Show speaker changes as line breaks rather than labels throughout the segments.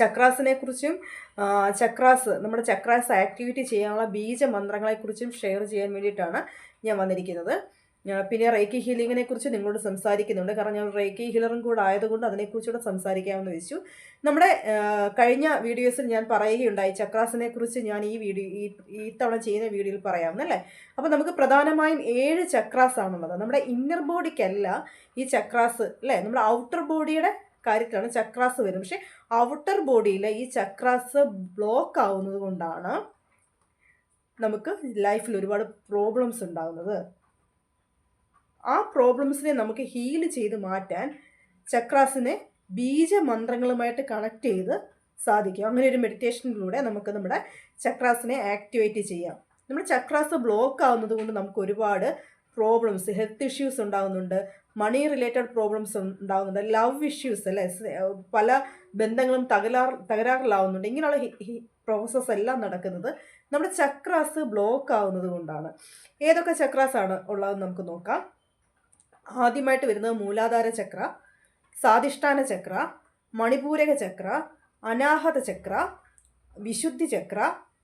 ചക്രാസിനെ കുറിച്ചും ചക്രാസ് നമ്മുടെ chakras activity ചെയ്യാനുള്ള ബീജമന്ത്രങ്ങളെക്കുറിച്ചും ഷെയർ ചെയ്യാൻ വേണ്ടിയിട്ടാണ് ഞാൻ വന്നിരിക്കുന്നത്. പിന്നെ റേക്കി ഹീലിങ്ങിനെ കുറിച്ച് നിങ്ങളോട് സംസാരിക്കുന്നുണ്ട്. കാരണം ഞാൻ റേക്കി ഹീലറും കൂടെ ആയതുകൊണ്ട് അതിനെക്കുറിച്ചുകൂടെ സംസാരിക്കാമെന്ന് വെച്ചു. നമ്മുടെ കഴിഞ്ഞ വീഡിയോസിൽ ഞാൻ പറയുകയുണ്ടായി. ചക്രാസിനെ കുറിച്ച് ഞാൻ ഈ വീഡിയോ ഈ ഈ തവണ ചെയ്യുന്ന വീഡിയോയിൽ പറയാമെന്നല്ലേ അപ്പോൾ നമുക്ക് പ്രധാനമായും ഏഴ് ചക്രാസ് ആണുള്ളത് നമ്മുടെ ഇന്നർ ബോഡിക്കല്ല ഈ ചക്രാസ് അല്ലേ? നമ്മുടെ ഔട്ടർ ബോഡിയുടെ കാര്യത്തിലാണ് ചക്രാസ് വരും പക്ഷെ ഔട്ടർ ബോഡിയിൽ ഈ ചക്രാസ് ബ്ലോക്ക് ആവുന്നത് കൊണ്ടാണ് നമുക്ക് ലൈഫിൽ ഒരുപാട് പ്രോബ്ലംസ് ഉണ്ടാകുന്നത് ആ പ്രോബ്ലംസിനെ നമുക്ക് ഹീൽ ചെയ്ത് മാറ്റാൻ ചക്രാസിനെ ബീജമന്ത്രങ്ങളുമായിട്ട് കണക്ട് ചെയ്ത് സാധിക്കും. അങ്ങനെ ഒരു മെഡിറ്റേഷനിലൂടെ നമുക്ക് നമ്മുടെ ചക്രാസിനെ ആക്ടിവേറ്റ് ചെയ്യാം. നമ്മുടെ ചക്രാസ് ബ്ലോക്ക് ആവുന്നത് കൊണ്ട് നമുക്ക് ഒരുപാട് പ്രോബ്ലംസ് ഹെൽത്ത് ഇഷ്യൂസ് ഉണ്ടാകുന്നുണ്ട് മണി റിലേറ്റഡ് പ്രോബ്ലംസ് ഉണ്ടാകുന്നുണ്ട് ലവ് ഇഷ്യൂസ് അല്ലേ? പല ബന്ധങ്ങളും തകരാർ തകരാറിലാവുന്നുണ്ട്. ഇങ്ങനെയുള്ള പ്രോസസ്സ് എല്ലാം നടക്കുന്നത് നമ്മുടെ ചക്രാസ് ബ്ലോക്ക് ആവുന്നത് കൊണ്ടാണ്. ഏതൊക്കെ ചക്രാസ് ആണ് ഉള്ളതെന്ന് നമുക്ക് നോക്കാം. ആദ്യമായിട്ട് വരുന്നത് മൂലാധാര ചക്ര സാധിഷ്ഠാന ചക്ര മണിപൂരക ചക്ര അനാഹത ചക്ര വിശുദ്ധി ചക്ര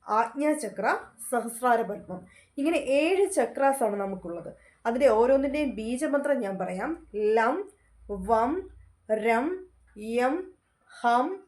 ആജ്ഞാചക്ര സഹസ്രാര പത്മം ഇങ്ങനെ ഏഴ് ചക്രാസാണ് നമുക്കുള്ളത്. അതിന്റെ ഓരോന്നിന്റെയും ബീജമന്ത്രം ഞാൻ പറയാം. ലം വം രം യം ഹം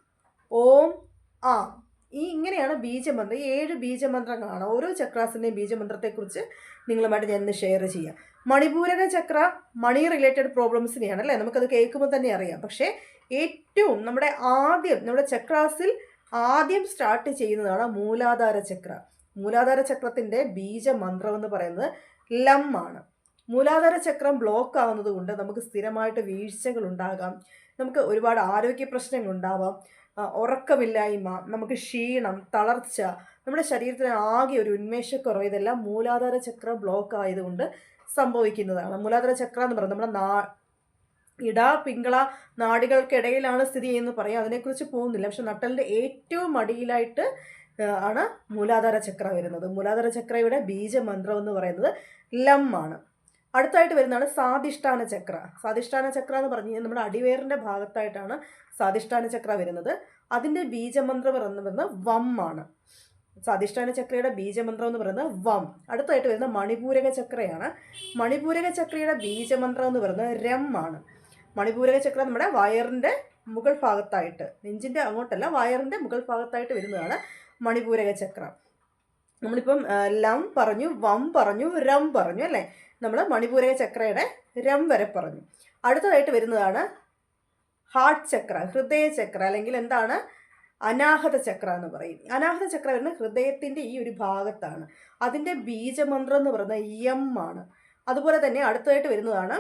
ഓം ആ. ഈ ഇങ്ങനെയാണ് ബീജമന്ത്രം. ഈ ഏഴ് ബീജമന്ത്രങ്ങളാണ് ഓരോ ചക്രാസിന്റെയും ബീജമന്ത്രത്തെക്കുറിച്ച് നിങ്ങളുമായിട്ട് ഞാൻ ഇന്ന് ഷെയർ ചെയ്യാം. മണിപൂരക ചക്ര മണി റിലേറ്റഡ് പ്രോബ്ലംസിനെയാണ് അല്ലേ? നമുക്കത് കേൾക്കുമ്പോൾ തന്നെ അറിയാം. പക്ഷേ ഏറ്റവും നമ്മുടെ ആദ്യം നമ്മുടെ ചക്രാസിൽ ആദ്യം സ്റ്റാർട്ട് ചെയ്യുന്നതാണ് മൂലാധാര ചക്ര. മൂലാധാര ചക്രത്തിന്റെ ബീജമന്ത്രം എന്ന് പറയുന്നത് ലം ആണ്. മൂലാധാര ചക്രം ബ്ലോക്ക് ആവുന്നത് കൊണ്ട് നമുക്ക് സ്ഥിരമായിട്ട് വീഴ്ചകൾ ഉണ്ടാകാം. നമുക്ക് ഒരുപാട് ആരോഗ്യ പ്രശ്നങ്ങൾ ഉണ്ടാവാം. ഉറക്കമില്ലായ്മ നമുക്ക് ക്ഷീണം തളർച്ച നമ്മുടെ ശരീരത്തിന് ആകെ ഒരു ഉന്മേഷക്കുറവ് ഇതെല്ലാം മൂലാധാര ചക്രം ബ്ലോക്ക് ആയതുകൊണ്ട് സംഭവിക്കുന്നതാണ്. മൂലാധാര ചക്രം എന്ന് പറയുന്നത് നമ്മുടെ നാ ഇട പിങ്കള നാടികൾക്കിടയിലാണ് സ്ഥിതി ചെയ്യുന്നത് പറയാം. അതിനെക്കുറിച്ച് പോകുന്നില്ല. പക്ഷെ നട്ടലിന്റെ ഏറ്റവും അടിയിലായിട്ട് ആണ് മൂലാധാര ചക്ര വരുന്നത്. മൂലാധാര ചക്രയുടെ ബീജമന്ത്രം എന്ന് പറയുന്നത് ലം ആണ്. അടുത്തായിട്ട് വരുന്നതാണ് സാധിഷ്ഠാന ചക്ര. സാധിഷ്ഠാന ചക്ര എന്ന് പറഞ്ഞു നമ്മുടെ അടിവേറിന്റെ ഭാഗത്തായിട്ടാണ് സാധിഷ്ഠാന ചക്ര വരുന്നത്. അതിന്റെ ബീജമന്ത്രം എന്ന് പറയുന്നത് വം ആണ്. സാധിഷ്ഠാന ചക്രയുടെ ബീജമന്ത്രം എന്ന് പറയുന്നത് വം. അടുത്തായിട്ട് വരുന്ന മണിപൂരക ചക്രയാണ്. മണിപൂരക ചക്രയുടെ ബീജമന്ത്രം എന്ന് പറയുന്നത് രം ആണ്. മണിപൂരക ചക്ര നമ്മുടെ വയറിന്റെ മുകൾ ഭാഗത്തായിട്ട് നെഞ്ചിന്റെ അങ്ങോട്ടല്ല വയറിന്റെ മുകൾ ഭാഗത്തായിട്ട് വരുന്നതാണ് മണിപൂരക ചക്രം. നമ്മളിപ്പം ലം പറഞ്ഞു വം പറഞ്ഞു രം പറഞ്ഞു അല്ലേ? നമ്മൾ മണിപൂരക ചക്രയുടെ രം വരെ പറഞ്ഞു. അടുത്തതായിട്ട് വരുന്നതാണ് ഹാർട്ട് ചക്ര ഹൃദയ ചക്ര അല്ലെങ്കിൽ എന്താണ്? അനാഹത ചക്ര എന്ന് പറയും. അനാഹത ചക്ര വരുന്നത് ഹൃദയത്തിന്റെ ഈ ഒരു ഭാഗത്താണ്. അതിന്റെ ബീജമന്ത്രം എന്ന് പറയുന്നത് യം ആണ്. അതുപോലെ തന്നെ അടുത്തതായിട്ട് വരുന്നതാണ്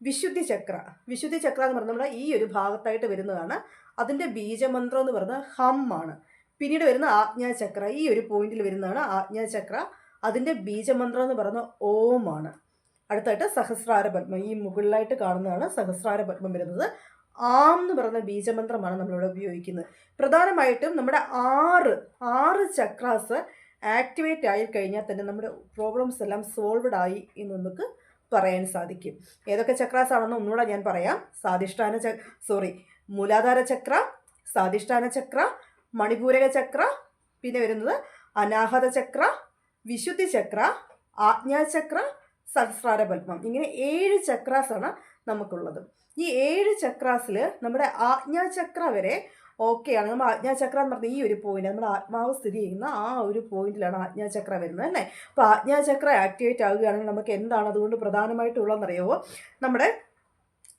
വിശുദ്ധി ചക്ര. വിശുദ്ധി ചക്ര എന്ന് പറഞ്ഞാൽ നമ്മുടെ ഈ ഒരു ഭാഗത്തായിട്ട് വരുന്നതാണ്. അതിന്റെ ബീജമന്ത്രം എന്ന് പറയുന്നത് ഹം ആണ്. പിന്നീട് വരുന്ന ആജ്ഞാചക്ര ഈ ഒരു പോയിന്റിൽ വരുന്നതാണ് ആജ്ഞാചക്ര അതിന്റെ ബീജമന്ത്രം എന്ന് പറയുന്നത് ഓം ആണ്. അടുത്തായിട്ട് സഹസ്രാര പത്മം. ഈ മുകളിലായിട്ട് കാണുന്നതാണ് സഹസ്രാര പത്മം വരുന്നത്. ആം എന്ന് പറയുന്ന ബീജമന്ത്രമാണ് നമ്മളിവിടെ ഉപയോഗിക്കുന്നത്. പ്രധാനമായിട്ടും നമ്മുടെ ആറ് ആറ് ചക്രാസ് ആക്ടിവേറ്റ് ആയി കഴിഞ്ഞാൽ തന്നെ നമ്മുടെ പ്രോബ്ലംസ് എല്ലാം സോൾവഡ് ആയി എന്ന് നമുക്ക് പറയാൻ സാധിക്കും. ഏതൊക്കെ ചക്രാസ് ആണെന്ന് ഒന്നുകൂടെ ഞാൻ പറയാം. സ്വാധിഷ്ഠാന ച സോറി മൂലാധാര ചക്ര സ്വാധിഷ്ഠാന ചക്ര മണിപൂരക ചക്ര പിന്നെ വരുന്നത് അനാഹത ചക്ര വിശുദ്ധി ചക്ര ആജ്ഞാചക്ര സഹസ്രാര പത്മം. ഇങ്ങനെ ഏഴ് ചക്രാസാണ് നമുക്കുള്ളത്. ഈ ഏഴ് ചക്രാസിൽ നമ്മുടെ ആജ്ഞാചക്ര വരെ ഓക്കെയാണ് നമ്മൾ ആജ്ഞാചക്ര എന്ന് പറഞ്ഞ ഈ ഒരു പോയിന്റ് നമ്മുടെ ആത്മാവ് സ്ഥിതി ചെയ്യുന്ന ആ ഒരു പോയിന്റിലാണ് ആജ്ഞാചക്ര വരുന്നത് അല്ലേ? അപ്പോൾ ആജ്ഞാചക്ര ആക്ടിവേറ്റ് ആവുകയാണെങ്കിൽ നമുക്ക് എന്താണ് അതുകൊണ്ട് പ്രധാനമായിട്ടുള്ളതെന്നറിയാമോ നമ്മുടെ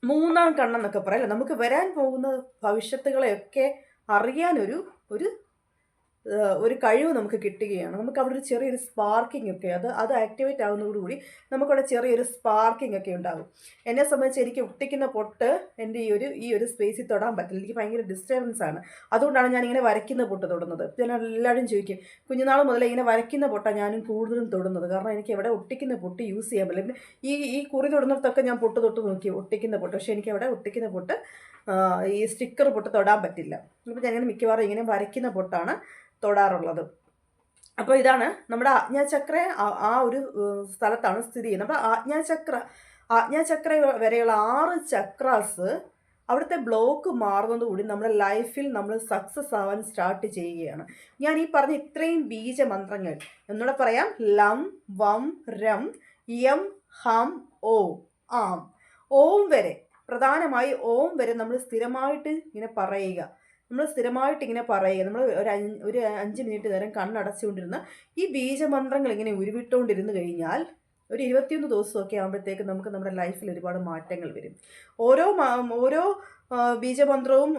മൂന്നാം കണ്ണെന്നൊക്കെ പറയല്ലേ നമുക്ക് വരാൻ പോകുന്ന ഭവിഷ്യത്തുകളെയൊക്കെ അറിയാനൊരു ഒരു ഒരു കഴിവ് നമുക്ക് കിട്ടുകയാണ്. നമുക്ക് അവിടെ ഒരു ചെറിയൊരു സ്പാർക്കിംഗ് ഒക്കെ അത് അത് ആക്ടിവേറ്റ് ആകുന്നതോടുകൂടി നമുക്കവിടെ ചെറിയൊരു സ്പാർക്കിംഗ് ഒക്കെ ഉണ്ടാകും എന്നെ സംബന്ധിച്ച് എനിക്ക് ഒട്ടിക്കുന്ന പൊട്ട് എന്റെ ഈ ഒരു ഈ ഒരു സ്പേസിൽ തൊടാൻ പറ്റില്ല. എനിക്ക് ഭയങ്കര ഡിസ്റ്റർബൻസ് ആണ്. അതുകൊണ്ടാണ് ഞാൻ ഇങ്ങനെ വരയ്ക്കുന്ന പൊട്ട് തൊടുന്നത്. ഞാൻ എല്ലാവരും ചോദിക്കും കുഞ്ഞുനാൾ മുതലേ ഇങ്ങനെ വരയ്ക്കുന്ന പൊട്ടാണ് ഞാനും കൂടുതലും തൊടുന്നത്? കാരണം എനിക്ക് എവിടെ ഒട്ടിക്കുന്ന പൊട്ട് യൂസ് ചെയ്യാൻ പറ്റില്ല. ഈ ഈ കുറി തൊടുന്നിടത്തൊക്കെ ഞാൻ പൊട്ട് തൊട്ട് നോക്കി ഒട്ടിക്കുന്ന പൊട്ട്. പക്ഷേ എനിക്ക് അവിടെ ഒട്ടിക്കുന്ന പൊട്ട് ഈ സ്റ്റിക്കർ പൊട്ട് തൊടാൻ പറ്റില്ല. അപ്പോൾ ഞങ്ങൾ മിക്കവാറും ഇങ്ങനെ വരയ്ക്കുന്ന പൊട്ടാണ് തൊടാറുള്ളത്. അപ്പോൾ ഇതാണ് നമ്മുടെ ആജ്ഞാചക്ര ആ- ആ ഒരു സ്ഥലത്താണ് സ്ഥിതി ചെയ്യുന്നത്. അപ്പോൾ ആജ്ഞാചക്ര ആജ്ഞാചക്ര വരെയുള്ള ആറ് ചക്രാസ് അവിടുത്തെ ബ്ലോക്ക് മാറുന്നതോടുകൂടി നമ്മുടെ ലൈഫിൽ നമ്മൾ സക്സസ് ആവാൻ സ്റ്റാർട്ട് ചെയ്യുകയാണ്. ഞാൻ ഈ പറഞ്ഞ ഇത്രയും ബീജമന്ത്രങ്ങൾ എന്നൂടെ പറയാം. ലം വം രം യം ഹം ഓ ആം. ഓം വരെ പ്രധാനമായി ഓം വരെ നമ്മൾ സ്ഥിരമായിട്ട് ഇങ്ങനെ പറയുക. നമ്മൾ സ്ഥിരമായിട്ട് ഇങ്ങനെ പറയുക. നമ്മൾ ഒരു അഞ്ച് ഒരു അഞ്ച് മിനിറ്റ് നേരം കണ്ണടച്ചുകൊണ്ടിരുന്ന ഈ ബീജമന്ത്രങ്ങൾ ഇങ്ങനെ ഉരുവിട്ടുകൊണ്ടിരുന്ന് കഴിഞ്ഞാൽ ഒരു ഇരുപത്തിയൊന്ന് ദിവസമൊക്കെ ആകുമ്പോഴത്തേക്ക് നമുക്ക് നമ്മുടെ ലൈഫിൽ ഒരുപാട് മാറ്റങ്ങൾ വരും. ഓരോ ഓരോ ബീജമന്ത്രവും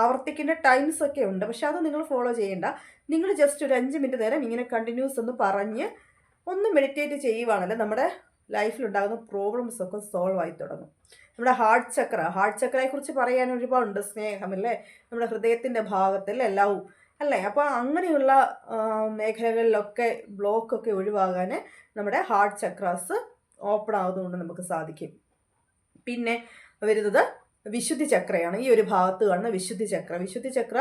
ആവർത്തിക്കേണ്ട ടൈംസ് ഒക്കെ ഉണ്ട്. പക്ഷെ അത് നിങ്ങൾ ഫോളോ ചെയ്യേണ്ട. നിങ്ങൾ ജസ്റ്റ് ഒരു അഞ്ച് മിനിറ്റ് നേരം ഇങ്ങനെ കണ്ടിന്യൂസ് ഒന്ന് പറഞ്ഞ് ഒന്ന് മെഡിറ്റേറ്റ് ചെയ്യുവാണല്ലോ നമ്മുടെ ലൈഫിലുണ്ടാകുന്ന പ്രോബ്ലംസ് ഒക്കെ സോൾവ് ആയി തുടങ്ങും. നമ്മുടെ ഹാർട്ട് ചക്ര ഹാർട്ട് ചക്രയെ കുറിച്ച് പറയാൻ ഒരുപാടുണ്ട് സ്നേഹമല്ലേ നമ്മുടെ ഹൃദയത്തിന്റെ ഭാഗത്തിൽ എല്ലാവും അല്ലേ? അപ്പോൾ അങ്ങനെയുള്ള മേഖലകളിലൊക്കെ ബ്ലോക്കൊക്കെ ഒഴിവാകാൻ നമ്മുടെ ഹാർട്ട് ചക്രാസ് ഓപ്പൺ ആവുന്നതുകൊണ്ട് നമുക്ക് സാധിക്കും. പിന്നെ വരുന്നത് വിശുദ്ധി ചക്രയാണ്. ഈ ഒരു ഭാഗത്ത് കാണുന്ന വിശുദ്ധി ചക്ര. വിശുദ്ധി ചക്ര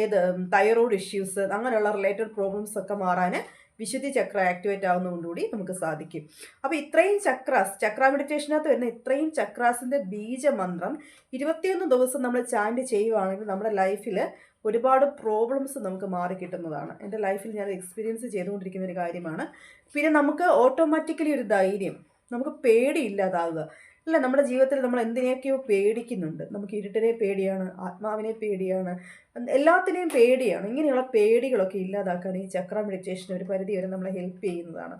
ഏത് തൈറോയ്ഡ് ഇഷ്യൂസ് അങ്ങനെയുള്ള റിലേറ്റഡ് പ്രോബ്ലംസ് ഒക്കെ മാറാൻ വിശുദ്ധി ചക്ര ആക്ടിവേറ്റ് ആവുന്നതുകൊണ്ടുകൂടി നമുക്ക് സാധിക്കും. അപ്പോൾ ഇത്രയും ചക്രാസ് ചക്ര മെഡിറ്റേഷനകത്ത് വരുന്ന ഇത്രയും ചക്രാസിന്റെ ബീജമന്ത്രം ഇരുപത്തിയൊന്ന് ദിവസം നമ്മൾ ചാൻഡ് ചെയ്യുവാണെങ്കിൽ നമ്മുടെ ലൈഫിൽ ഒരുപാട് പ്രോബ്ലംസ് നമുക്ക് മാറി കിട്ടുന്നതാണ്. എന്റെ ലൈഫിൽ ഞാൻ എക്സ്പീരിയൻസ് ചെയ്തുകൊണ്ടിരിക്കുന്ന ഒരു കാര്യമാണ്. പിന്നെ നമുക്ക് ഓട്ടോമാറ്റിക്കലി ഒരു ധൈര്യം നമുക്ക് പേടിയില്ലാതാവുക. അല്ല നമ്മുടെ ജീവിതത്തിൽ നമ്മൾ എന്തിനെയൊക്കെയോ പേടിക്കുന്നുണ്ട്. നമുക്ക് ഇരുട്ടിനെ പേടിയാണ് ആത്മാവിനെ പേടിയാണ് എല്ലാത്തിനെയും പേടിയാണ്. ഇങ്ങനെയുള്ള പേടികളൊക്കെ ഇല്ലാതാക്കാൻ ഈ ചക്ര മെഡിറ്റേഷൻ ഒരു പരിധി വരെ നമ്മളെ ഹെൽപ്പ് ചെയ്യുന്നതാണ്.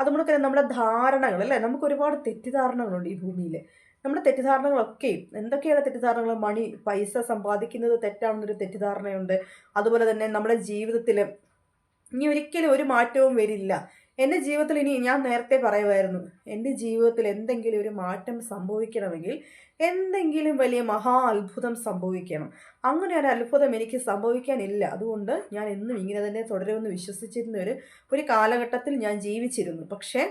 അതുകൊണ്ട് തന്നെ നമ്മുടെ ധാരണകൾ അല്ലേ? നമുക്ക് ഒരുപാട് തെറ്റിദ്ധാരണകളുണ്ട് ഈ ഭൂമിയിൽ നമ്മുടെ തെറ്റിദ്ധാരണകളൊക്കെയും എന്തൊക്കെയാണ് തെറ്റിദ്ധാരണകൾ? മണി പൈസ സമ്പാദിക്കുന്നത് തെറ്റാണെന്നൊരു തെറ്റിദ്ധാരണയുണ്ട്. അതുപോലെ തന്നെ നമ്മുടെ ജീവിതത്തിൽ ഇനി ഒരിക്കലും ഒരു മാറ്റവും വരില്ല. എന്റെ ജീവിതത്തിൽ ഇനി ഞാൻ നേരത്തെ പറയുമായിരുന്നു എന്റെ ജീവിതത്തിൽ എന്തെങ്കിലും ഒരു മാറ്റം സംഭവിക്കണമെങ്കിൽ എന്തെങ്കിലും വലിയ മഹാ അത്ഭുതം സംഭവിക്കണം. അങ്ങനെ ഒരു അത്ഭുതം എനിക്ക് സംഭവിക്കാനില്ല. അതുകൊണ്ട് ഞാൻ എന്നും ഇങ്ങനെ തന്നെ തുടരുമെന്ന് വിശ്വസിച്ചിരുന്ന ഒരു ഒരു കാലഘട്ടത്തിൽ ഞാൻ ജീവിച്ചിരുന്നു. പക്ഷേ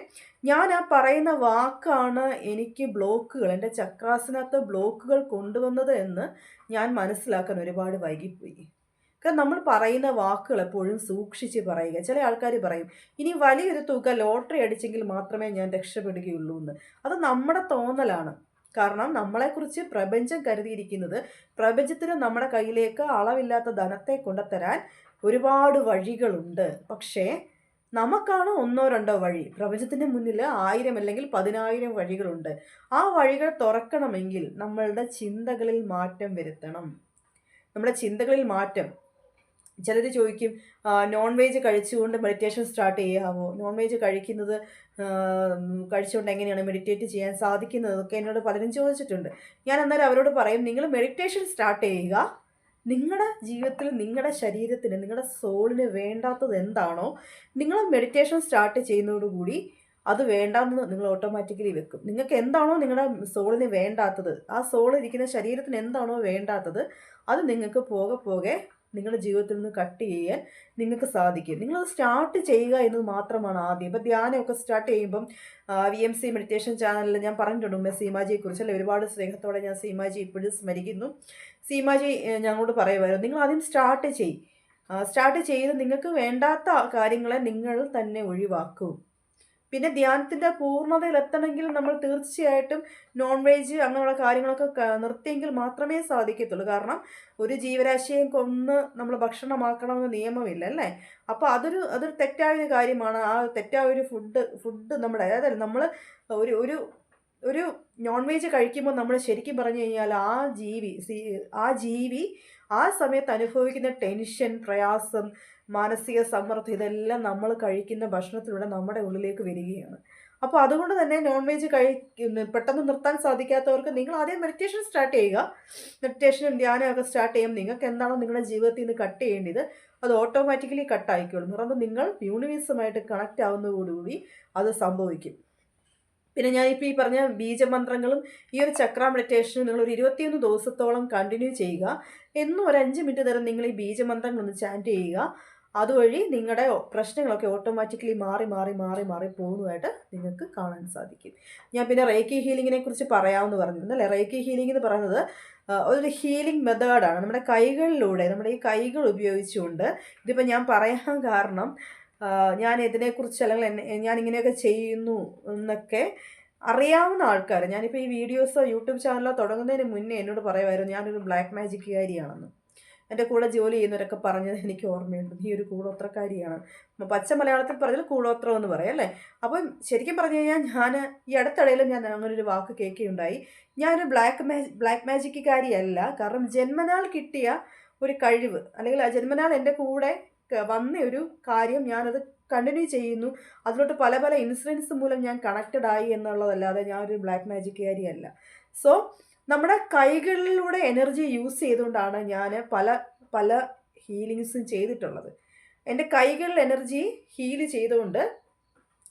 ഞാൻ ആ പറയുന്ന വാക്കാണ് എനിക്ക് ബ്ലോക്കുകൾ എന്റെ ചക്രാസിനകത്ത് ബ്ലോക്കുകൾ കൊണ്ടുവന്നത് എന്ന് ഞാൻ മനസ്സിലാക്കാൻ ഒരുപാട് വൈകിപ്പോയി. കാരണം നമ്മൾ പറയുന്ന വാക്കുകൾ എപ്പോഴും സൂക്ഷിച്ച് പറയുക. ചില ആൾക്കാർ പറയും ഇനി വലിയൊരു തുക ലോട്ടറി അടിച്ചെങ്കിൽ മാത്രമേ ഞാൻ രക്ഷപ്പെടുകയുള്ളൂ എന്ന്. അത് നമ്മുടെ തോന്നലാണ്. കാരണം നമ്മളെക്കുറിച്ച് പ്രപഞ്ചം കരുതിയിരിക്കുന്നത് പ്രപഞ്ചത്തിന് നമ്മുടെ കയ്യിലേക്ക് അളവില്ലാത്ത ധനത്തെ കൊണ്ടുത്തരാൻ ഒരുപാട് വഴികളുണ്ട്. പക്ഷേ നമുക്കാണ് ഒന്നോ രണ്ടോ വഴി. പ്രപഞ്ചത്തിന്റെ മുന്നിൽ ആയിരം അല്ലെങ്കിൽ പതിനായിരം വഴികളുണ്ട്. ആ വഴികൾ തുറക്കണമെങ്കിൽ നമ്മളുടെ ചിന്തകളിൽ മാറ്റം വരുത്തണം. നമ്മുടെ ചിന്തകളിൽ മാറ്റം ചിലർ ചോദിക്കും നോൺ വെജ് കഴിച്ചുകൊണ്ട് മെഡിറ്റേഷൻ സ്റ്റാർട്ട് ചെയ്യാമോ നോൺ വെജ് കഴിക്കുന്നത് കഴിച്ചുകൊണ്ട് എങ്ങനെയാണ് മെഡിറ്റേറ്റ് ചെയ്യാൻ സാധിക്കുന്നത്? എന്നൊക്കെ എന്നോട് പലരും ചോദിച്ചിട്ടുണ്ട്. ഞാൻ അന്നേരം അവരോട് പറയും നിങ്ങൾ മെഡിറ്റേഷൻ സ്റ്റാർട്ട് ചെയ്യുക. നിങ്ങളുടെ ജീവിതത്തിൽ നിങ്ങളുടെ ശരീരത്തിന് നിങ്ങളുടെ സോളിന് വേണ്ടാത്തത് എന്താണോ നിങ്ങൾ മെഡിറ്റേഷൻ സ്റ്റാർട്ട് ചെയ്യുന്നതോടുകൂടി അത് വേണ്ടാന്ന് നിങ്ങൾ ഓട്ടോമാറ്റിക്കലി വെക്കും. നിങ്ങൾക്ക് എന്താണോ നിങ്ങളുടെ സോളിന് വേണ്ടാത്തത് ആ സോൾ ഇരിക്കുന്ന ശരീരത്തിന് എന്താണോ വേണ്ടാത്തത് അത് നിങ്ങൾക്ക് പോകെ പോകെ നിങ്ങളുടെ ജീവിതത്തിൽ നിന്ന് കട്ട് ചെയ്യാൻ നിങ്ങൾക്ക് സാധിക്കും. നിങ്ങളത് സ്റ്റാർട്ട് ചെയ്യുക എന്നത് മാത്രമാണ് ആദ്യം. ഇപ്പോൾ ധ്യാനമൊക്കെ സ്റ്റാർട്ട് ചെയ്യുമ്പം വി എം സി മെഡിറ്റേഷൻ ചാനലിൽ ഞാൻ പറഞ്ഞിട്ടുണ്ട് ഉമ്മ സീമാജിയെക്കുറിച്ച് അല്ലെ? ഒരുപാട് സ്നേഹത്തോടെ ഞാൻ സീമാജി ഇപ്പോഴും സ്മരിക്കുന്നു. സീമാജി ഞങ്ങളോട് പറയുമായിരുന്നു നിങ്ങൾ ആദ്യം സ്റ്റാർട്ട് ചെയ്യും. സ്റ്റാർട്ട് ചെയ്ത് നിങ്ങൾക്ക് വേണ്ടാത്ത കാര്യങ്ങളെ നിങ്ങൾ തന്നെ ഒഴിവാക്കൂ. പിന്നെ ധ്യാനത്തിന്റെ പൂർണതയിൽ എത്തണമെങ്കിൽ നമ്മൾ തീർച്ചയായിട്ടും നോൺ വെജ് അങ്ങനെയുള്ള കാര്യങ്ങളൊക്കെ നിർത്തിയെങ്കിൽ മാത്രമേ സാധിക്കത്തുള്ളൂ. കാരണം ഒരു ജീവരാശിയെ കൊന്ന് നമ്മൾ ഭക്ഷണമാക്കണമെന്ന് നിയമമില്ല അല്ലേ? അപ്പോൾ അതൊരു അതൊരു തെറ്റായ ഒരു കാര്യമാണ്. ആ തെറ്റായ ഒരു ഫുഡ് ഫുഡ് നമ്മുടെ അതായത് നമ്മൾ ഒരു ഒരു ഒരു നോൺ വെജ് കഴിക്കുമ്പോൾ നമ്മൾ ശരിക്കും പറഞ്ഞു കഴിഞ്ഞാൽ ആ ജീവി ആ ജീവി ആ സമയത്ത് അനുഭവിക്കുന്ന ടെൻഷൻ പ്രയാസം മാനസിക സമ്മർദ്ദം ഇതെല്ലാം നമ്മൾ കഴിക്കുന്ന ഭക്ഷണത്തിലൂടെ നമ്മുടെ ഉള്ളിലേക്ക് വരികയാണ്. അപ്പോൾ അതുകൊണ്ട് തന്നെ നോൺ വെജ് കഴി പെട്ടെന്ന് നിർത്താൻ സാധിക്കാത്തവർക്ക് നിങ്ങൾ ആദ്യം മെഡിറ്റേഷൻ സ്റ്റാർട്ട് ചെയ്യുക. മെഡിറ്റേഷനും ധ്യാനമൊക്കെ സ്റ്റാർട്ട് ചെയ്യുമ്പോൾ നിങ്ങൾക്ക് എന്താണോ നിങ്ങളുടെ ജീവിതത്തിൽ നിന്ന് കട്ട് ചെയ്യേണ്ടത് അത് ഓട്ടോമാറ്റിക്കലി കട്ട് ആയിക്കോളും. കാരണം നിങ്ങൾ യൂണിവേഴ്സുമായിട്ട് കണക്റ്റ് ആവുന്നതോടുകൂടി അത് സംഭവിക്കും. പിന്നെ ഞാൻ ഇപ്പോൾ ഈ പറഞ്ഞ ബീജമന്ത്രങ്ങളും ഈ ഒരു ചക്ര മെഡിറ്റേഷനും നിങ്ങൾ ഒരു ഇരുപത്തിയൊന്ന് ദിവസത്തോളം കണ്ടിന്യൂ ചെയ്യുക. എന്നും ഒരു അഞ്ച് മിനിറ്റ് നേരം നിങ്ങൾ ഈ ബീജമന്ത്രങ്ങളൊന്ന് ചാന്റ് ചെയ്യുക. അതുവഴി നിങ്ങളുടെ പ്രശ്നങ്ങളൊക്കെ ഓട്ടോമാറ്റിക്കലി മാറി മാറി മാറി മാറി പോകുന്നതായിട്ട് നിങ്ങൾക്ക് കാണാൻ സാധിക്കും. ഞാൻ പിന്നെ റേക്കി ഹീലിങ്ങിനെ കുറിച്ച് പറയാമെന്ന് പറഞ്ഞിരുന്നു അല്ലേ? റേക്കി ഹീലിംഗ് എന്ന് പറയുന്നത് ഒരു ഹീലിംഗ് മെത്തേഡാണ്. നമ്മുടെ കൈകളിലൂടെ നമ്മുടെ ഈ കൈകൾ ഉപയോഗിച്ചുകൊണ്ട് ഇതിപ്പോൾ ഞാൻ പറയാൻ കാരണം ഞാൻ ഇതിനെക്കുറിച്ച് അല്ലെങ്കിൽ ഞാൻ ഇങ്ങനെയൊക്കെ ചെയ്യുന്നു എന്നൊക്കെ അറിയാവുന്ന ആൾക്കാർ ഞാനിപ്പോൾ ഈ വീഡിയോസോ യൂട്യൂബ് ചാനലോ തുടങ്ങുന്നതിന് മുന്നേ എന്നോട് പറയുമായിരുന്നു ഞാനൊരു ബ്ലാക്ക് മാജിക്കുകാരിയാണെന്ന് എന്റെ കൂടെ ജോലി ചെയ്യുന്നവരൊക്കെ പറഞ്ഞത് എനിക്ക് ഓർമ്മയുണ്ട്. നീ ഒരു കൂടോത്രക്കാരിയാണ്. പച്ച മലയാളത്തിൽ പറഞ്ഞാൽ കൂടോത്രം എന്ന് പറയാം അല്ലേ? അപ്പം ശരിക്കും പറഞ്ഞു കഴിഞ്ഞാൽ ഞാൻ ഈ അടുത്തിടയിലും ഞാൻ അങ്ങനെ ഒരു വാക്ക് കേൾക്കുകയുണ്ടായി. ഞാനൊരു ബ്ലാക്ക് മാജി ബ്ലാക്ക് മാജിക്കുകാരിയല്ല കാരണം ജന്മനാൾ കിട്ടിയ ഒരു കഴിവ് അല്ലെങ്കിൽ ആ ജന്മനാൾ എന്റെ കൂടെ വന്ന ഒരു കാര്യം ഞാനത് കണ്ടിന്യൂ ചെയ്യുന്നു. അതിലോട്ട് പല പല ഇൻസിഡൻസ് മൂലം ഞാൻ കണക്റ്റഡ് ആയി എന്നുള്ളതല്ലാതെ ഞാനൊരു ബ്ലാക്ക് മാജിക്കുകാരിയല്ല സോ നമ്മുടെ കൈകളിലൂടെ എനർജി യൂസ് ചെയ്തുകൊണ്ടാണ് ഞാൻ പല പല ഹീലിങ്സും ചെയ്തിട്ടുള്ളത്. എന്റെ കൈകളിൽ എനർജി ഹീൽ ചെയ്തുകൊണ്ട്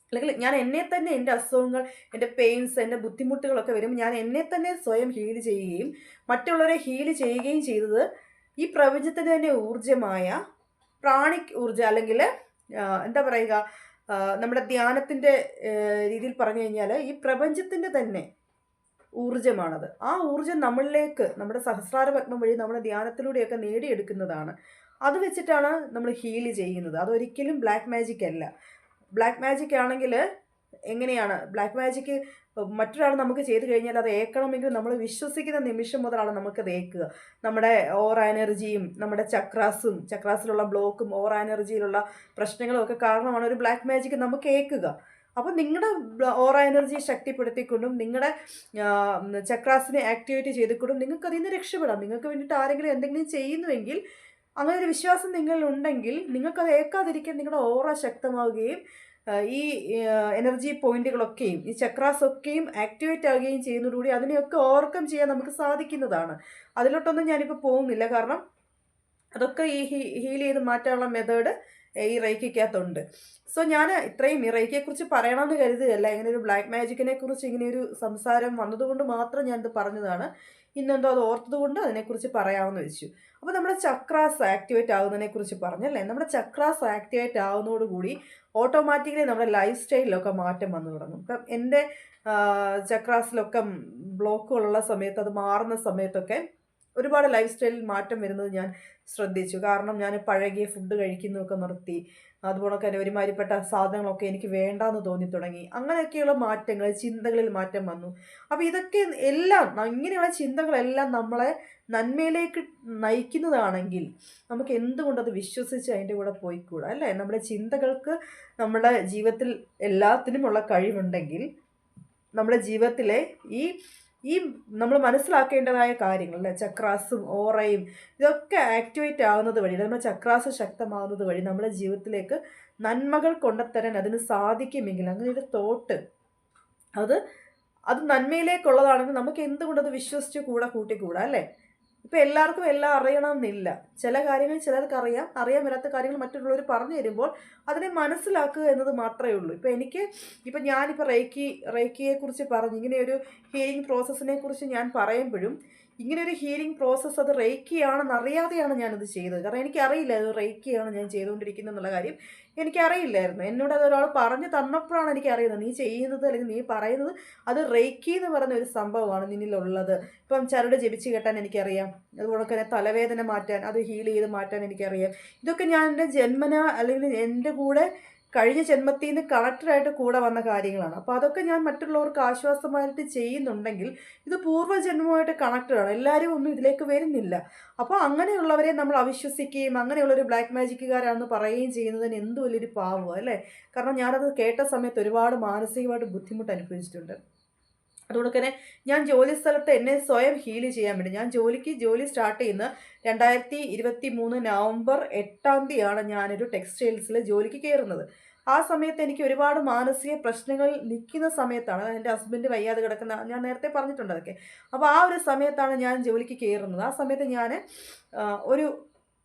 അല്ലെങ്കിൽ ഞാൻ എന്നെ തന്നെ എന്റെ അസുഖങ്ങൾ എന്റെ പെയിൻസ് എന്റെ ബുദ്ധിമുട്ടുകളൊക്കെ വരുമ്പോൾ ഞാൻ എന്നെ തന്നെ സ്വയം ഹീൽ ചെയ്യുകയും മറ്റുള്ളവരെ ഹീൽ ചെയ്യുകയും ചെയ്തത് ഈ പ്രപഞ്ചത്തിന്റെ തന്നെ ഊർജമായ പ്രാണിക് ഊർജ അല്ലെങ്കിൽ എന്താ പറയുക നമ്മുടെ ധ്യാനത്തിന്റെ രീതിയിൽ പറഞ്ഞു കഴിഞ്ഞാൽ ഈ പ്രപഞ്ചത്തിന്റെ തന്നെ ഊർജമാണത് ആ ഊർജം നമ്മളിലേക്ക് നമ്മുടെ സഹസ്രാര പത്മം വഴി നമ്മുടെ ധ്യാനത്തിലൂടെയൊക്കെ നേടിയെടുക്കുന്നതാണ്. അത് വെച്ചിട്ടാണ് നമ്മൾ ഹീൽ ചെയ്യുന്നത്. അതൊരിക്കലും ബ്ലാക്ക് മാജിക് അല്ല. ബ്ലാക്ക് മാജിക് ആണെങ്കിൽ എങ്ങനെയാണ്? ബ്ലാക്ക് മാജിക് മറ്റൊരാൾ നമുക്ക് ചെയ്തു കഴിഞ്ഞാൽ അത് ഏക്കണമെങ്കിൽ നമ്മൾ വിശ്വസിക്കുന്ന നിമിഷം മുതലാണ് നമുക്കത് ഏക്കുക. നമ്മുടെ ഓറ എനർജിയും നമ്മുടെ ചക്രാസും ചക്രാസിലുള്ള ബ്ലോക്കും ഓറ എനർജിയിലുള്ള പ്രശ്നങ്ങളും ഒക്കെ കാരണമാണ് ഒരു ബ്ലാക്ക് മാജിക് നമുക്ക് ഏക്കുക. അപ്പോൾ നിങ്ങളുടെ ഓറ എനർജി ശക്തിപ്പെടുത്തിക്കൊണ്ടും നിങ്ങളുടെ ചക്രാസിനെ ആക്ടിവേറ്റ് ചെയ്തുകൊണ്ടും നിങ്ങൾക്ക് അതിൽ നിന്ന് രക്ഷപ്പെടാം. നിങ്ങൾക്ക് വേണ്ടിയിട്ട് ആരെങ്കിലും എന്തെങ്കിലും ചെയ്യുന്നുവെങ്കിൽ അങ്ങനെ ഒരു വിശ്വാസം നിങ്ങളിലുണ്ടെങ്കിൽ നിങ്ങൾക്കത് ഏക്കാതിരിക്കാൻ നിങ്ങളുടെ ഓറ ശക്തമാവുകയും ഈ എനർജി പോയിന്റുകളൊക്കെയും ഈ ചക്രാസ് ഒക്കെയും ആക്ടിവേറ്റ് ആവുകയും ചെയ്യുന്നതോടുകൂടി അതിനെയൊക്കെ ഓവർകം ചെയ്യാൻ നമുക്ക് സാധിക്കുന്നതാണ്. അതിലോട്ടൊന്നും ഞാനിപ്പോൾ പോകുന്നില്ല. കാരണം അതൊക്കെ ഈ ഹീൽ ചെയ്ത് മാറ്റാനുള്ള മെത്തേഡ് ഈ റൈക്കിക്കകത്തുണ്ട് സോ ഞാൻ ഇത്രയും ഈ റേക്കിയെക്കുറിച്ച് പറയണമെന്ന് കരുതുകയല്ല. ഇങ്ങനെ ഒരു ബ്ലാക്ക് മാജിക്കിനെ കുറിച്ച് ഇങ്ങനെ ഒരു സംസാരം വന്നതുകൊണ്ട് മാത്രം ഞാനിത് പറഞ്ഞതാണ്. ഇന്നെന്തോ അത് ഓർത്തതുകൊണ്ട് അതിനെക്കുറിച്ച് പറയാമെന്ന് വെച്ചു. അപ്പോൾ നമ്മുടെ ചക്രാസ് ആക്ടിവേറ്റ് ആകുന്നതിനെ കുറിച്ച് പറഞ്ഞല്ലേ നമ്മുടെ ചക്രാസ് ആക്ടിവേറ്റ് ആവുന്നതോടുകൂടി ഓട്ടോമാറ്റിക്കലി നമ്മുടെ ലൈഫ് സ്റ്റൈലിലൊക്കെ മാറ്റം വന്നു തുടങ്ങും. ഇപ്പം എന്റെ ചക്രാസിലൊക്കെ ബ്ലോക്കുകളുള്ള സമയത്ത് അത് മാറുന്ന സമയത്തൊക്കെ ഒരുപാട് ലൈഫ് സ്റ്റൈലിൽ മാറ്റം വരുന്നത് ഞാൻ ശ്രദ്ധിച്ചു. കാരണം ഞാൻ പഴകിയ ഫുഡ് കഴിക്കുന്നതൊക്കെ നിർത്തി. അതുപോലെ തന്നെ ഒരുമാതിരിപ്പെട്ട സാധനങ്ങളൊക്കെ എനിക്ക് വേണ്ടാന്ന് തോന്നി തുടങ്ങി. അങ്ങനെയൊക്കെയുള്ള മാറ്റങ്ങൾ ചിന്തകളിൽ മാറ്റം വന്നു. അപ്പോൾ ഇതൊക്കെ എല്ലാം ഇങ്ങനെയുള്ള ചിന്തകളെല്ലാം നമ്മളെ നന്മയിലേക്ക് നയിക്കുന്നതാണെങ്കിൽ നമുക്ക് എന്തുകൊണ്ട് അത് വിശ്വസിച്ച് അതിന്റെ കൂടെ പോയിക്കൂടാ? അല്ലേ? നമ്മുടെ ചിന്തകൾക്ക് നമ്മുടെ ജീവിതത്തിൽ എല്ലാത്തിനുമുള്ള കഴിവുണ്ടെങ്കിൽ നമ്മുടെ ജീവിതത്തിലെ ഈ ഈ നമ്മൾ മനസ്സിലാക്കേണ്ടതായ കാര്യങ്ങൾ അല്ലേ? ചക്രാസും ഓറയും ഇതൊക്കെ ആക്ടിവേറ്റ് ആവുന്നത് വഴി നമ്മുടെ ചക്രാസ് ശക്തമാവുന്നത് വഴി നമ്മുടെ ജീവിതത്തിലേക്ക് നന്മകൾ കൊണ്ടുത്തരാൻ അതിന് സാധിക്കുമെങ്കിൽ അങ്ങനെ ഒരു തോട്ട് അത് അത് നന്മയിലേക്കുള്ളതാണെങ്കിൽ നമുക്ക് എന്തുകൊണ്ടത് വിശ്വസിച്ച് കൂടെ കൂട്ടിക്കൂടാ അല്ലേ? ഇപ്പം എല്ലാവർക്കും എല്ലാം അറിയണമെന്നില്ല. ചില കാര്യങ്ങൾ ചിലർക്ക് അറിയാം. അറിയാൻ വരാത്ത കാര്യങ്ങൾ മറ്റുള്ളവർ പറഞ്ഞു തരുമ്പോൾ അതിനെ മനസ്സിലാക്കുക എന്നത് മാത്രമേ ഉള്ളൂ. ഇപ്പം എനിക്ക് ഇപ്പം ഞാനിപ്പോൾ റേക്കി റേക്കിയെക്കുറിച്ച് പറഞ്ഞു ഇങ്ങനെ ഒരു ഹീലിംഗ് പ്രോസസ്സിനെ കുറിച്ച് ഞാൻ പറയുമ്പോഴും ഇങ്ങനെ ഒരു ഹീലിംഗ് പ്രോസസ്സ് അത് റേക്കിയാണെന്ന് അറിയാതെയാണ് ഞാനത് ചെയ്തത്. കാരണം എനിക്കറിയില്ല അത് റേക്കിയാണ് ഞാൻ ചെയ്തുകൊണ്ടിരിക്കുന്നത് എന്നുള്ള കാര്യം എനിക്കറിയില്ലായിരുന്നു. എന്നോട് അത് ഒരാൾ പറഞ്ഞു തന്നപ്പോഴാണ് എനിക്ക് അറിയുന്നത് നീ ചെയ്യുന്നത് അല്ലെങ്കിൽ നീ പറയുന്നത് അത് റേക്കി എന്ന് പറയുന്ന ഒരു സംഭവമാണ് നിന്നിലുള്ളത്. ഇപ്പം ചരട് ജപിച്ച് കെട്ടാൻ എനിക്കറിയാം. അതുപോലെ തന്നെ തലവേദന മാറ്റാൻ അത് ഹീൽ ചെയ്ത് മാറ്റാൻ എനിക്കറിയാം. ഇതൊക്കെ ഞാൻ എന്റെ ജന്മന അല്ലെങ്കിൽ എന്റെ കൂടെ കഴിഞ്ഞ ജന്മത്തിൽ നിന്ന് കളക്ടറായിട്ട് കൂടെ വന്ന കാര്യങ്ങളാണ്. അപ്പോൾ അതൊക്കെ ഞാൻ മറ്റുള്ളവർക്ക് ആശ്വാസമായിട്ട് ചെയ്യുന്നുണ്ടെങ്കിൽ ഇത് പൂർവജന്മമായിട്ട് കണക്റ്റഡാണ് എല്ലാവരും ഒന്നും ഇതിലേക്ക് വരുന്നില്ല. അപ്പോൾ അങ്ങനെയുള്ളവരെ നമ്മൾ അവിശ്വസിക്കുകയും അങ്ങനെയുള്ളൊരു ബ്ലാക്ക് മാജിക്കുകാരാണെന്ന് പറയുകയും ചെയ്യുന്നതിന് എന്ത് വലിയൊരു പാവം അല്ലേ? കാരണം ഞാനത് കേട്ട സമയത്ത് ഒരുപാട് മാനസികമായിട്ട് ബുദ്ധിമുട്ട് അനുഭവിച്ചിട്ടുണ്ട്. അതുകൊണ്ട് തന്നെ ഞാൻ ജോലി സ്ഥലത്ത് എന്നെ സ്വയം ഹീൽ ചെയ്യാൻ വേണ്ടി ഞാൻ ജോലിക്ക് ജോലി സ്റ്റാർട്ട് ചെയ്യുന്ന രണ്ടായിരത്തി ഇരുപത്തി മൂന്ന് നവംബർ എട്ടാം തീയതിയാണ് ഞാനൊരു ടെക്സ്റ്റൈൽസിൽ ജോലിക്ക് കയറുന്നത് ആ സമയത്ത് എനിക്ക് ഒരുപാട് മാനസിക പ്രശ്നങ്ങൾ നിൽക്കുന്ന സമയത്താണ് എന്റെ ഹസ്ബൻഡ് വയ്യാതെ കിടക്കുന്ന ഞാൻ നേരത്തെ പറഞ്ഞിട്ടുണ്ട് അതൊക്കെ. അപ്പോൾ ആ ഒരു സമയത്താണ് ഞാൻ ജോലിക്ക് കയറുന്നത് ആ സമയത്ത് ഞാൻ ഒരു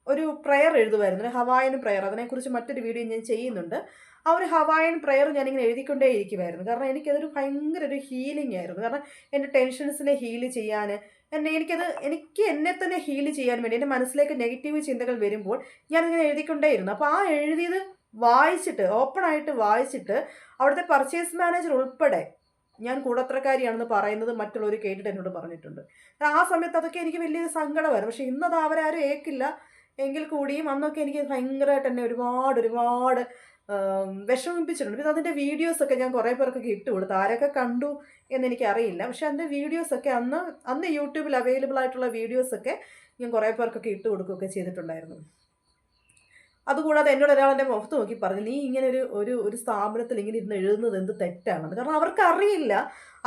ഒരു പ്രയർ എഴുതുമായിരുന്നു ഹവായൻ പ്രെയർ അതിനെക്കുറിച്ച് മറ്റൊരു വീഡിയോ ഞാൻ ചെയ്യുന്നുണ്ട്. ആ ഒരു ഹവായൻ പ്രെയർ ഞാനിങ്ങനെ എഴുതിക്കൊണ്ടേ ഇരിക്കുമായിരുന്നു കാരണം എനിക്കതൊരു ഭയങ്കര ഒരു ഹീലിംഗ് ആയിരുന്നു. കാരണം എന്റെ ടെൻഷൻസിനെ ഹീൽ ചെയ്യാൻ എന്നെ എനിക്കത് എനിക്ക് എന്നെ തന്നെ ഹീൽ ചെയ്യാൻ വേണ്ടി എന്റെ മനസ്സിലേക്ക് നെഗറ്റീവ് ചിന്തകൾ വരുമ്പോൾ ഞാനിങ്ങനെ എഴുതിക്കൊണ്ടേയിരുന്നു അപ്പോൾ ആ എഴുതിയത് വായിച്ചിട്ട് ഓപ്പൺ ആയിട്ട് വായിച്ചിട്ട് അവിടുത്തെ പർച്ചേസ് മാനേജർ ഉൾപ്പെടെ ഞാൻ കൂടത്രക്കാരിയാണെന്ന് പറയുന്നത് മറ്റുള്ളവർ കേട്ടിട്ട് എന്നോട് പറഞ്ഞിട്ടുണ്ട്. ആ സമയത്ത് അതൊക്കെ എനിക്ക് വലിയൊരു സങ്കടമായിരുന്നു. പക്ഷേ ഇന്നത് അവരാരും ഏക്കില്ല. എങ്കിൽ കൂടിയും അന്നൊക്കെ എനിക്ക് ഭയങ്കരമായിട്ട് തന്നെ ഒരുപാട് ഒരുപാട് വിഷമിപ്പിച്ചിട്ടുണ്ട്. പിന്നെ അതിന്റെ വീഡിയോസൊക്കെ ഞാൻ കുറേ പേർക്കൊക്കെ ഇട്ട് കൊടുത്തു. ആരൊക്കെ കണ്ടു എന്നെനിക്കറിയില്ല പക്ഷെ അതിന്റെ വീഡിയോസൊക്കെ അന്ന് അന്ന് യൂട്യൂബിൽ അവൈലബിൾ ആയിട്ടുള്ള വീഡിയോസൊക്കെ ഞാൻ കുറേ പേർക്കൊക്കെ ഇട്ട് കൊടുക്കുകയൊക്കെ ചെയ്തിട്ടുണ്ടായിരുന്നു. അതുകൂടാതെ എന്നോട് ഒരാൾ എന്റെ മുഖത്ത് നോക്കി പറഞ്ഞു നീ ഇങ്ങനെ ഒരു ഒരു ഒരു സ്ഥാപനത്തിൽ ഇങ്ങനെ ഇരുന്ന് എഴുതുന്നത് എന്ത് തെറ്റാണെന്ന്? കാരണം അവർക്കറിയില്ല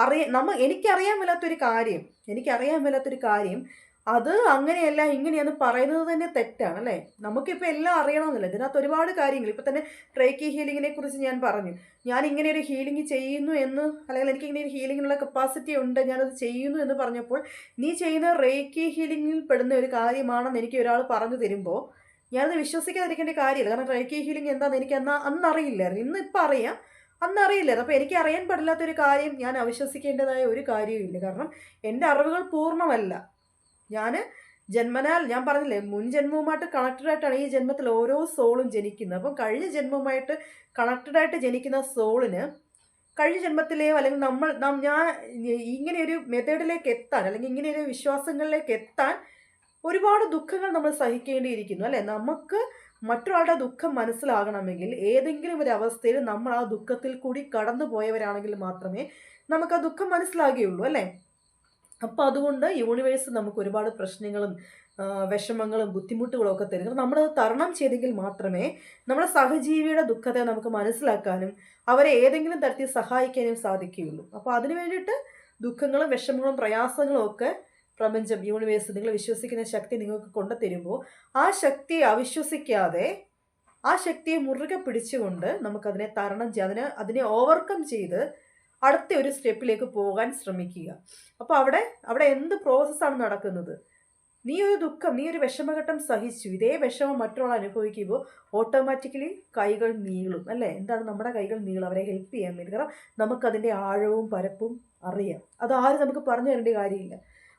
അറിയ നമ്മ എനിക്കറിയാൻ മേലാത്തൊരു കാര്യം എനിക്കറിയാൻ മേലാത്തൊരു കാര്യം അത് അങ്ങനെയല്ല ഇങ്ങനെയെന്ന് പറയുന്നത് തന്നെ തെറ്റാണ് അല്ലേ? നമുക്കിപ്പോൾ എല്ലാം അറിയണമെന്നില്ല. ഇതിനകത്ത് ഒരുപാട് കാര്യങ്ങൾ. ഇപ്പം തന്നെ റേക്കി ഹീലിങ്ങിനെ കുറിച്ച് ഞാൻ പറഞ്ഞു. ഞാൻ ഇങ്ങനെ ഒരു ഹീലിംഗ് ചെയ്യുന്നു എന്ന് അല്ലെങ്കിൽ എനിക്ക് ഇങ്ങനെ ഒരു ഹീലിങ്ങിനുള്ള കപ്പാസിറ്റി ഉണ്ട് ഞാനത് ചെയ്യുന്നു എന്ന് പറഞ്ഞപ്പോൾ നീ ചെയ്യുന്ന റേക്കി ഹീലിങ്ങിൽ പെടുന്ന ഒരു കാര്യമാണെന്ന് എനിക്ക് ഒരാൾ പറഞ്ഞു തരുമ്പോൾ ഞാനത് വിശ്വസിക്കാതിരിക്കേണ്ട കാര്യമില്ല. കാരണം റേക്കി ഹീലിംഗ് എന്താണെന്ന് എനിക്ക് അന്ന് അന്നറിയില്ലായിരുന്നു. ഇന്ന് ഇപ്പം അറിയാം. അന്നറിയില്ലായിരുന്നു. അപ്പോൾ എനിക്ക് അറിയാൻ പാടില്ലാത്തൊരു കാര്യം ഞാൻ അവിശ്വസിക്കേണ്ടതായ ഒരു കാര്യവുമില്ല. കാരണം എന്റെ അറിവുകൾ പൂർണമല്ല. ഞാൻ ജന്മനാൽ ഞാൻ പറഞ്ഞില്ലേ മുൻ ജന്മവുമായിട്ട് കണക്റ്റഡ് ആയിട്ടാണ് ഈ ജന്മത്തിൽ ഓരോ സോളും ജനിക്കുന്നത്. അപ്പം കഴിഞ്ഞ ജന്മവുമായിട്ട് കണക്റ്റഡ് ആയിട്ട് ജനിക്കുന്ന സോളിന് കഴിഞ്ഞ ജന്മത്തിലെയോ അല്ലെങ്കിൽ നമ്മൾ ഞാൻ ഇങ്ങനെ ഒരു മെത്തേഡിലേക്ക് എത്താൻ അല്ലെങ്കിൽ ഇങ്ങനെ ഒരു വിശ്വാസങ്ങളിലേക്ക് എത്താൻ ഒരുപാട് ദുഃഖങ്ങൾ നമ്മൾ സഹിക്കേണ്ടിയിരിക്കുന്നു അല്ലേ? നമുക്ക് മറ്റൊരാളുടെ ദുഃഖം മനസ്സിലാകണമെങ്കിൽ ഏതെങ്കിലും ഒരു അവസ്ഥയിൽ നമ്മൾ ആ ദുഃഖത്തിൽ കൂടി കടന്നു പോയവരാണെങ്കിൽ മാത്രമേ നമുക്ക് ആ ദുഃഖം മനസ്സിലാകുകയുള്ളൂ അല്ലേ? അപ്പോൾ അതുകൊണ്ട് യൂണിവേഴ്സ് നമുക്ക് ഒരുപാട് പ്രശ്നങ്ങളും വിഷമങ്ങളും ബുദ്ധിമുട്ടുകളും ഒക്കെ തരുന്നത് നമ്മൾ തരണം ചെയ്തെങ്കിൽ മാത്രമേ നമ്മുടെ സഹജീവിയുടെ ദുഃഖത്തെ നമുക്ക് മനസ്സിലാക്കാനും അവരെ ഏതെങ്കിലും തരത്തിൽ സഹായിക്കാനും സാധിക്കുകയുള്ളൂ. അപ്പോൾ അതിന് വേണ്ടിയിട്ട് ദുഃഖങ്ങളും വിഷമങ്ങളും പ്രയാസങ്ങളും ഒക്കെ പ്രപഞ്ചം യൂണിവേഴ്സ് നിങ്ങൾ വിശ്വസിക്കുന്ന ശക്തി നിങ്ങൾക്ക് കൊണ്ടുതരുമ്പോൾ ആ ശക്തിയെ അവിശ്വസിക്കാതെ ആ ശക്തിയെ മുറുകെ പിടിച്ചുകൊണ്ട് നമുക്കതിനെ തരണം ചെയ്യാം അതിനെ അതിനെ ഓവർകം ചെയ്ത് അടുത്ത ഒരു സ്റ്റെപ്പിലേക്ക് പോകാൻ ശ്രമിക്കുക. അപ്പോൾ അവിടെ അവിടെ എന്ത് പ്രോസസ്സാണ് നടക്കുന്നത്? നീ ഒരു ദുഃഖം നീ ഒരു വിഷമഘട്ടം സഹിച്ചു. ഇതേ വിഷമം മറ്റൊരാൾ അനുഭവിക്കുമ്പോൾ ഓട്ടോമാറ്റിക്കലി കൈകൾ നീളും അല്ലേ? എന്താണ് നമ്മുടെ കൈകൾ നീളും അവരെ ഹെൽപ്പ് ചെയ്യാൻ വേണ്ടി. കാരണം നമുക്കതിന്റെ ആഴവും പരപ്പും അറിയാം. അതാരും നമുക്ക് പറഞ്ഞു തരേണ്ട കാര്യമില്ല.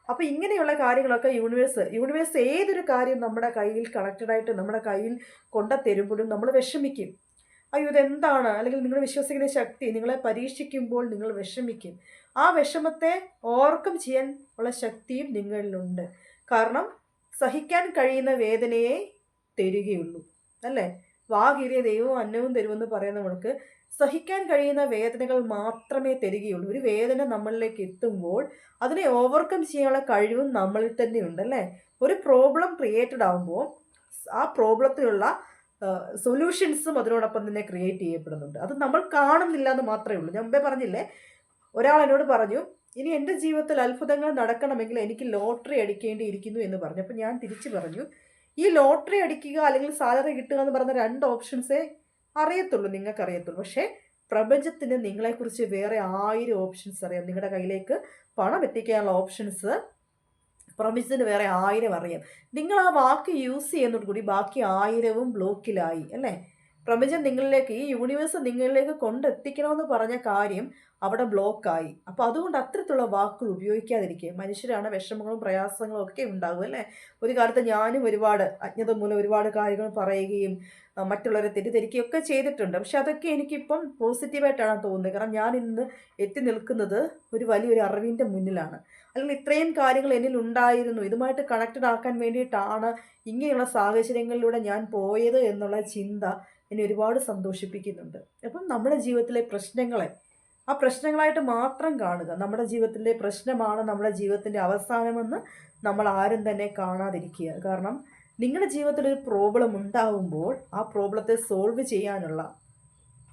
അപ്പോൾ ഇങ്ങനെയുള്ള കാര്യങ്ങളൊക്കെ യൂണിവേഴ്സ് യൂണിവേഴ്സ് ഏതൊരു കാര്യം നമ്മുടെ കയ്യിൽ കണക്റ്റഡായിട്ട് നമ്മുടെ കയ്യിൽ കൊണ്ടുതരുമ്പോഴും നമ്മൾ വിഷമിക്കും. അയ്യോ ഇതെന്താണ്? അല്ലെങ്കിൽ നിങ്ങൾ വിശ്വസിക്കുന്ന ശക്തി നിങ്ങളെ പരീക്ഷിക്കുമ്പോൾ നിങ്ങൾ വിഷമിക്കും. ആ വിഷമത്തെ ഓർക്കം ചെയ്യാൻ ഉള്ള ശക്തിയും നിങ്ങളിലുണ്ട്. കാരണം സഹിക്കാൻ കഴിയുന്ന വേദനയെ തരികയുള്ളൂ. അല്ലേ? വാകീറിയ ദൈവവും അന്നവും തരുമെന്ന് പറയുന്ന നമ്മൾക്ക് സഹിക്കാൻ കഴിയുന്ന വേദനകൾ മാത്രമേ തരികയുള്ളൂ. ഒരു വേദന നമ്മളിലേക്ക് എത്തുമ്പോൾ അതിനെ ഓവർകം ചെയ്യാനുള്ള കഴിവും നമ്മളിൽ തന്നെ ഉണ്ട് അല്ലേ? ഒരു പ്രോബ്ലം ക്രിയേറ്റഡ് ആകുമ്പോൾ ആ പ്രോബ്ലത്തിനുള്ള സൊല്യൂഷൻസും അതിനോടൊപ്പം തന്നെ ക്രിയേറ്റ് ചെയ്യപ്പെടുന്നുണ്ട്. അത് നമ്മൾ കാണുന്നില്ല എന്ന് മാത്രമേ ഉള്ളൂ. ഞാൻ മുമ്പേ പറഞ്ഞില്ലേ ഒരാൾ എന്നോട് പറഞ്ഞു ഇനി എന്റെ ജീവിതത്തിൽ അത്ഭുതങ്ങൾ നടക്കണമെങ്കിൽ എനിക്ക് ലോട്ടറി അടിക്കേണ്ടിയിരിക്കുന്നു എന്ന് പറഞ്ഞു. അപ്പോൾ ഞാൻ തിരിച്ചു പറഞ്ഞു ഈ ലോട്ടറി അടിക്കുക അല്ലെങ്കിൽ സാലറി കിട്ടുക എന്ന് പറഞ്ഞ രണ്ട് ഓപ്ഷൻസേ അറിയത്തുള്ളൂ നിങ്ങൾക്കറിയത്തുള്ളൂ. പക്ഷേ പ്രപഞ്ചത്തിന് നിങ്ങളെക്കുറിച്ച് വേറെ ആയിരം ഓപ്ഷൻസ് അറിയാം. നിങ്ങളുടെ കയ്യിലേക്ക് പണം എത്തിക്കാനുള്ള ഓപ്ഷൻസ് പ്രപഞ്ചത്തിന് വേറെ ആയിരം അറിയാം. നിങ്ങൾ ആ വാക്ക് യൂസ് ചെയ്യുന്നതോട് കൂടി ബാക്കി ആയിരവും ബ്ലോക്കിലായി അല്ലേ? പ്രപഞ്ചം നിങ്ങളിലേക്ക് ഈ യൂണിവേഴ്സ് നിങ്ങളിലേക്ക് കൊണ്ടെത്തിക്കണമെന്ന് പറഞ്ഞ കാര്യം അവിടെ ബ്ലോക്കായി അപ്പോൾ അതുകൊണ്ട് അത്തരത്തിലുള്ള വാക്കുകൾ ഉപയോഗിക്കാതിരിക്കുക. മനുഷ്യരാണ് വിഷമങ്ങളും പ്രയാസങ്ങളും ഒക്കെ ഉണ്ടാകും അല്ലേ? ഒരു കാലത്ത് ഞാനും ഒരുപാട് അജ്ഞത മൂലം ഒരുപാട് കാര്യങ്ങൾ പറയുകയും മറ്റുള്ളവരെ തെറ്റിദ്ധരിക്കുകയും ഒക്കെ ചെയ്തിട്ടുണ്ട്. പക്ഷെ അതൊക്കെ എനിക്കിപ്പം പോസിറ്റീവായിട്ടാണ് തോന്നുന്നത്. കാരണം ഞാൻ ഇന്ന് എത്തി നിൽക്കുന്നത് ഒരു വലിയൊരു അറിവിന്റെ മുന്നിലാണ്. അല്ലെങ്കിൽ ഇത്രയും കാര്യങ്ങൾ എന്നിൽ ഉണ്ടായിരുന്നു. ഇതുമായിട്ട് കണക്റ്റഡ് ആക്കാൻ വേണ്ടിയിട്ടാണ് ഇങ്ങനെയുള്ള സാഹചര്യങ്ങളിലൂടെ ഞാൻ പോയത് എന്നുള്ള ചിന്ത എന്നെ ഒരുപാട് സന്തോഷിപ്പിക്കുന്നുണ്ട്. അപ്പം നമ്മുടെ ജീവിതത്തിലെ പ്രശ്നങ്ങളെ ആ പ്രശ്നങ്ങളായിട്ട് മാത്രം കാണുക. നമ്മുടെ ജീവിതത്തിലെ പ്രശ്നമാണ് നമ്മുടെ ജീവിതത്തിന്റെ അവസാനമെന്ന് നമ്മൾ ആരും തന്നെ കാണാതിരിക്കുക. കാരണം നിങ്ങളുടെ ജീവിതത്തിൽ ഒരു പ്രോബ്ലം ഉണ്ടാവുമ്പോൾ ആ പ്രോബ്ലത്തെ സോൾവ് ചെയ്യാനുള്ള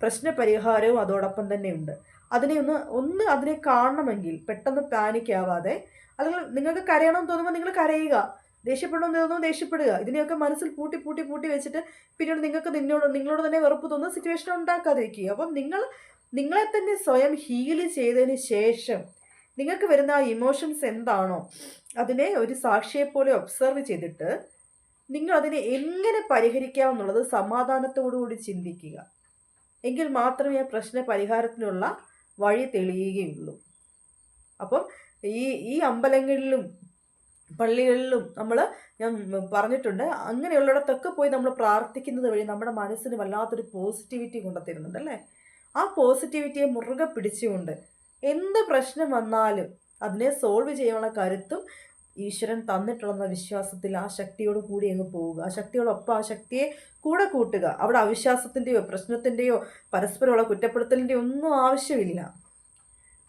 പ്രശ്നപരിഹാരവും അതോടൊപ്പം തന്നെ ഉണ്ട്. അതിനെ ഒന്ന് ഒന്ന് അതിനെ കാണണമെങ്കിൽ പെട്ടെന്ന് പാനിക് ആവാതെ അല്ലെങ്കിൽ നിങ്ങൾക്ക് കരയണം തോന്നുമ്പോൾ നിങ്ങൾ കരയുക. ദേഷ്യപ്പെടണമെന്ന് തോന്നുന്നു ദേഷ്യപ്പെടുക. ഇതിനെയൊക്കെ മനസ്സിൽ പൂട്ടി പൂട്ടി പൂട്ടി വെച്ചിട്ട് പിന്നീട് നിങ്ങൾക്ക് നിന്നോട് നിങ്ങളോട് തന്നെ വെറുപ്പ് തോന്നുന്ന സിറ്റുവേഷൻ ഉണ്ടാക്കാതിരിക്കുക. അപ്പം നിങ്ങൾ നിങ്ങളെ തന്നെ സ്വയം ഹീൽ ചെയ്തതിന് ശേഷം നിങ്ങൾക്ക് വരുന്ന ആ ഇമോഷൻസ് എന്താണോ അതിനെ ഒരു സാക്ഷിയെ പോലെ ഒബ്സർവ് ചെയ്തിട്ട് നിങ്ങൾ അതിനെ എങ്ങനെ പരിഹരിക്കാം എന്നുള്ളത് സമാധാനത്തോടുകൂടി ചിന്തിക്കുക. എങ്കിൽ മാത്രമേ ആ പ്രശ്ന പരിഹാരത്തിനുള്ള വഴി തെളിയുകയുള്ളൂ. അപ്പം ഈ ഈ അമ്പലങ്ങളിലും പള്ളികളിലും നമ്മൾ ഞാൻ പറഞ്ഞിട്ടുണ്ട്. അങ്ങനെയുള്ളിടത്തൊക്കെ പോയി നമ്മൾ പ്രാർത്ഥിക്കുന്നത് വഴി നമ്മുടെ മനസ്സിന് വല്ലാത്തൊരു പോസിറ്റിവിറ്റി കൊണ്ടുത്തരുന്നുണ്ട് അല്ലേ? ആ പോസിറ്റിവിറ്റിയെ മുറുകെ പിടിച്ചുകൊണ്ട് എന്ത് പ്രശ്നം വന്നാലും അതിനെ സോൾവ് ചെയ്യാനുള്ള കരുത്തും ഈശ്വരൻ തന്നിട്ടുള്ള വിശ്വാസത്തിൽ ആ ശക്തിയോട് കൂടി അങ്ങ് പോവുക. ആ ശക്തിയോടൊപ്പം ആ ശക്തിയെ കൂടെ കൂട്ടുക. അവിടെ അവിശ്വാസത്തിന്റെയോ പ്രശ്നത്തിന്റെയോ പരസ്പരമുള്ള കുറ്റപ്പെടുത്തലിന്റെയോ ഒന്നും ആവശ്യമില്ല.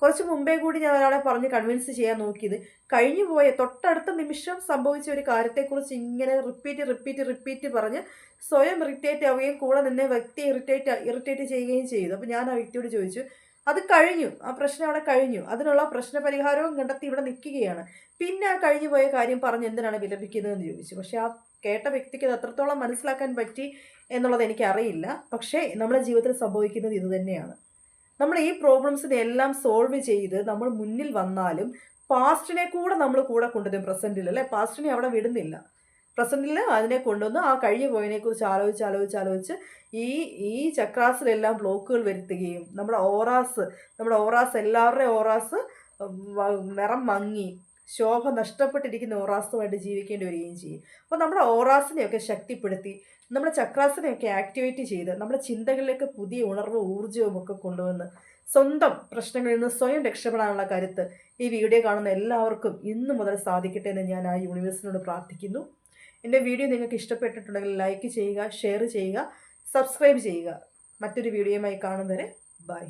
കുറച്ച് മുമ്പേ കൂടി ഞാൻ ഒരാളെ പറഞ്ഞ് കൺവിൻസ് ചെയ്യാൻ നോക്കിയത്. കഴിഞ്ഞു പോയ തൊട്ടടുത്ത നിമിഷം സംഭവിച്ച ഒരു കാര്യത്തെക്കുറിച്ച് ഇങ്ങനെ റിപ്പീറ്റ് റിപ്പീറ്റ് റിപ്പീറ്റ് പറഞ്ഞ് സ്വയം ഇറിറ്റേറ്റ് ആവുകയും കൂടെ നിന്നെ വ്യക്തിയെ ഇറിറ്റേറ്റ് ഇറിറ്റേറ്റ് ചെയ്യുകയും ചെയ്തു. അപ്പോൾ ഞാൻ ആ വ്യക്തിയോട് ചോദിച്ചു അത് കഴിഞ്ഞു. ആ പ്രശ്നം അവിടെ കഴിഞ്ഞു. അതിനുള്ള പ്രശ്ന പരിഹാരവും കണ്ടെത്തി ഇവിടെ നിൽക്കുകയാണ്. പിന്നെ ആ കഴിഞ്ഞു പോയ കാര്യം പറഞ്ഞ് എന്തിനാണ് വിലപിക്കുന്നതെന്ന് ചോദിച്ചു. പക്ഷേ ആ കേട്ട വ്യക്തിക്ക് അത് എത്രത്തോളം മനസ്സിലാക്കാൻ പറ്റി എന്നുള്ളത് എനിക്കറിയില്ല. പക്ഷേ നമ്മുടെ ജീവിതത്തിൽ സംഭവിക്കുന്നത് ഇത് തന്നെയാണ്. നമ്മൾ ഈ പ്രോബ്ലംസിനെ എല്ലാം സോൾവ് ചെയ്ത് നമ്മൾ മുന്നിൽ വന്നാലും പാസ്റ്റിനെ കൂടെ നമ്മൾ കൂടെ കൊണ്ടുവരും പ്രസന്റിൽ അല്ലേ? പാസ്റ്റിനെ അവിടെ വിടുന്നില്ല. പ്രസന്റിൽ അതിനെ കൊണ്ടുവന്ന് ആ കഴിഞ്ഞു പോയതിനെ കുറിച്ച് ആലോചിച്ച് ആലോചിച്ച് ആലോചിച്ച് ഈ ഈ ചക്രാസിലെല്ലാം ബ്ലോക്കുകൾ വരുത്തുകയും നമ്മുടെ ഓറാസ് നമ്മുടെ ഓറാസ് എല്ലാവരുടെയും ഓറാസ് നിറം മങ്ങി ശോഭ നഷ്ടപ്പെട്ടിരിക്കുന്ന ഓറാസുമായിട്ട് ജീവിക്കേണ്ടി വരികയും ചെയ്യും. അപ്പോൾ നമ്മുടെ ഓറാസിനെയൊക്കെ ശക്തിപ്പെടുത്തി നമ്മുടെ ചക്രാസിനെയൊക്കെ ആക്ടിവേറ്റ് ചെയ്ത് നമ്മുടെ ചിന്തകളിലേക്ക് പുതിയ ഉണർവ് ഊർജവും ഒക്കെ കൊണ്ടുവന്ന് സ്വന്തം പ്രശ്നങ്ങളിൽ നിന്ന് സ്വയം രക്ഷപ്പെടാനുള്ള കരുത്ത് ഈ വീഡിയോ കാണുന്ന എല്ലാവർക്കും ഇന്നു മുതൽ സാധിക്കട്ടെ എന്ന് ഞാൻ ആ യൂണിവേഴ്സിനോട് പ്രാർത്ഥിക്കുന്നു. എന്റെ വീഡിയോ നിങ്ങൾക്ക് ഇഷ്ടപ്പെട്ടിട്ടുണ്ടെങ്കിൽ ലൈക്ക് ചെയ്യുക ഷെയർ ചെയ്യുക സബ്സ്ക്രൈബ് ചെയ്യുക. മറ്റൊരു വീഡിയോയുമായി കാണും വരെ ബൈ